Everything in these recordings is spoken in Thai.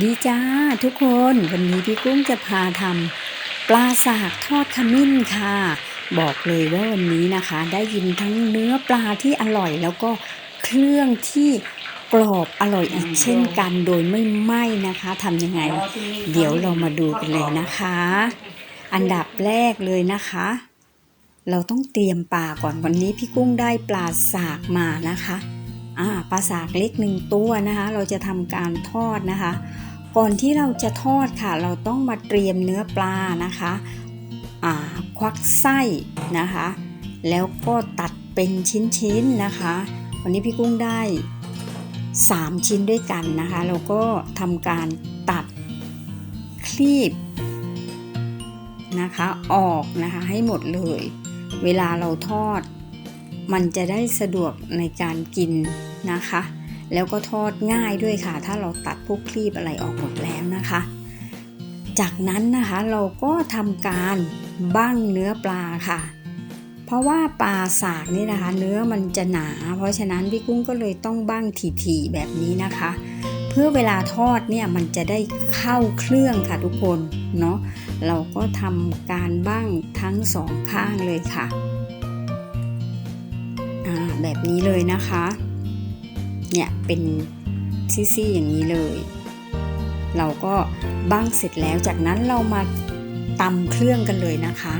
ดีจ้าทุกคนวันนี้พี่กุ้งจะพาทำปลาสากทอดขมิ้นค่ะ บอกเลยว่าวันนี้นะคะ ได้ยินทั้งเนื้อปลาที่อร่อย แล้วก็เครื่องที่กรอบอร่อยอีกเช่นกันโดยไม่ไหม้นะคะทำยังไง เดี๋ยวเรามาดูกันเลยนะคะ อันดับแรกเลยนะคะ เราต้องเตรียมปลาก่อนวันนี้พี่กุ้งได้ปลาสากมานะคะ ปลาสากเล็กหนึ่งตัวนะคะ เราจะทำการทอดนะคะ ก่อนที่เราจะทอดค่ะ เราต้องมาเตรียมเนื้อปลานะคะควักไส้นะคะ แล้วก็ตัดเป็นชิ้นๆนะคะ วันนี้พี่กุ้งได้ 3 ชิ้นด้วยกันนะคะแล้วก็ทำการตัดคลีบนะคะออกนะคะให้หมดเลย เวลาเราทอด มันจะได้สะดวกในการกินนะคะ แล้วก็ทอดง่ายด้วยค่ะ ถ้าเราตัดพวกคลีบอะไรออกหมดแล้วนะคะ จากนั้นนะคะเราก็ทำการบั้งเนื้อปลาค่ะ เพราะว่าปลาสากนี่นะคะ เนื้อมันจะหนา เพราะฉะนั้นพี่กุ้งก็เลยต้องบั้งถี่ๆแบบนี้นะคะ เพื่อเวลาทอดเนี่ยมันจะได้เข้าเครื่องค่ะทุกคนเนาะเราก็ทำการบั้งทั้งสองข้างเลยค่ะ แบบนี้เลยนะคะ เนี่ยเป็นซี่ๆอย่างนี้เลย เราก็บ้างเสร็จแล้วจากนั้นเรามาตำเครื่องกันเลยนะคะ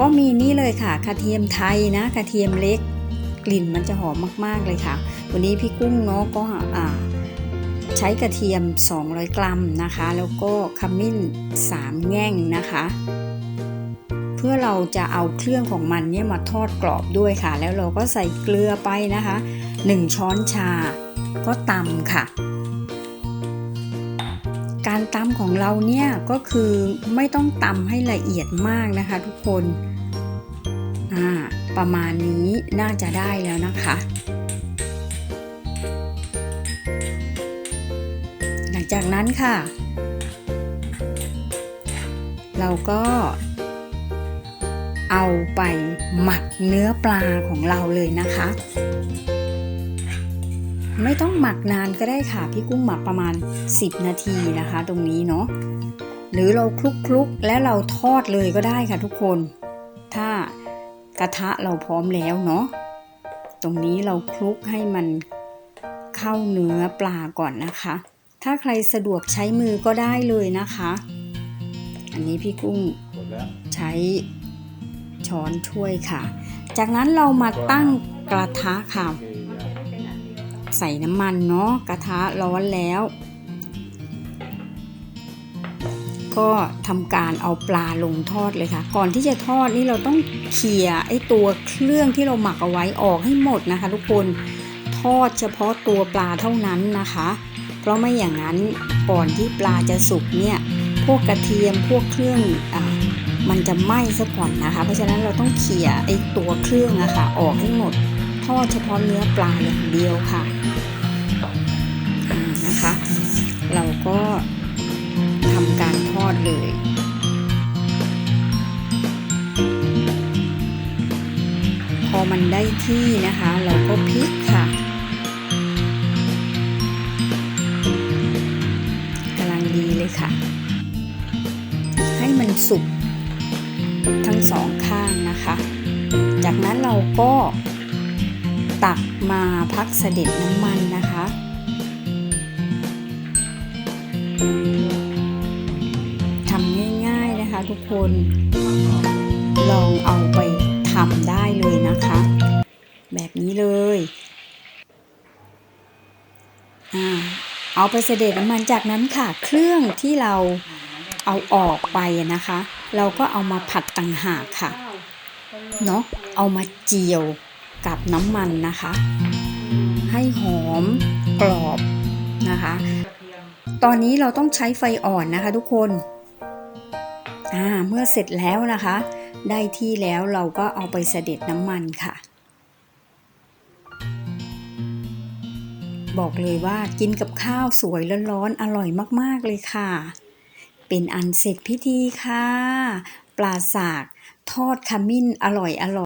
ก็มีนี่เลยค่ะกระเทียมไทยนะกระเทียมเล็กกลิ่นมันจะหอมมาก ๆ เลยค่ะ วันนี้พี่กุ้งเนาะก็อ่าใช้กระเทียม 200 กรัมนะคะ แล้วก็ขมิ้น 3 แง่งนะคะ เพื่อเราจะเอาเครื่องของมันเนี่ยมาทอดกรอบด้วยค่ะ แล้วเราก็ใส่เกลือไปนะคะ 1 ช้อนชา ก็ตำค่ะ การตำของเราเนี่ยก็คือไม่ต้องตำให้ละเอียดมากนะคะ ทุกคนประมาณนี้น่าจะได้แล้วนะคะ หลังจากนั้นค่ะ เราก็ เอาไปหมักเนื้อปลาของเราเลยนะคะ ไม่ต้องหมักนานก็ได้ค่ะ พี่กุ้งหมักประมาณ 10 นาทีนะคะ ตรงนี้เนาะหรือเราคลุกๆและเราทอดเลยก็ได้ค่ะทุกคน ถ้ากระทะเราพร้อมแล้วเนาะตรงนี้เราคลุกให้มันเข้าเนื้อปลาก่อนนะคะ ถ้าใครสะดวกใช้มือก็ได้เลยนะคะ อันนี้พี่กุ้งใช้ ช้อนช่วยค่ะ จากนั้นเรามาตั้งกระทะค่ะ ใส่น้ำมันเนาะกระทะร้อนแล้ว ก็ทำการเอาปลาลงทอดเลยค่ะ ก่อนที่จะทอดนี่เราต้องเขี่ยไอ้ตัวเครื่องที่เราหมักเอาไว้ออกให้หมดนะคะ ทุกคนทอดเฉพาะตัวปลาเท่านั้นนะคะ เพราะไม่อย่างนั้นก่อนที่ปลาจะสุกเนี่ยพวกกระเทียมพวกเครื่องอา มันจะไหม้ซะก่อนนะคะ เพราะฉะนั้นเราต้องเขี่ยไอตัวเครื่องอะค่ะออกให้หมดทอดเฉพาะเนื้อปลาอย่างเดียวค่ะนะคะ เราก็ทำการทอดเลยพอมันได้ที่นะคะ เราก็พลิกค่ะกำลังดีเลยค่ะ ให้มันสุก ทั้งสองข้างนะคะ จากนั้นเราก็ตักมาพักเสด็จน้ำมันนะคะ ทำง่ายๆนะคะทุกคน ลองเอาไปทำได้เลยนะคะ แบบนี้เลยอ่าเอาไปเสด็จน้ำมันจากนั้นค่ะ เครื่องที่เราเอาออกไปนะคะ เราก็เอามาผัดต่างหากค่ะเนาะเอามาเจียวกับน้ำมันนะคะ ให้หอมกรอบนะคะ ตอนนี้เราต้องใช้ไฟอ่อนนะคะทุกคนอ่าเมื่อเสร็จแล้วนะคะ ได้ที่แล้วเราก็เอาไปเสด็จน้ำมันค่ะ บอกเลยว่ากินกับข้าวสวยร้อนๆอร่อยมากๆเลยค่ะ เป็นอันเสร็จพิธีค่ะ ปลาสาก ทอดขมิ้นอร่อยอร่อย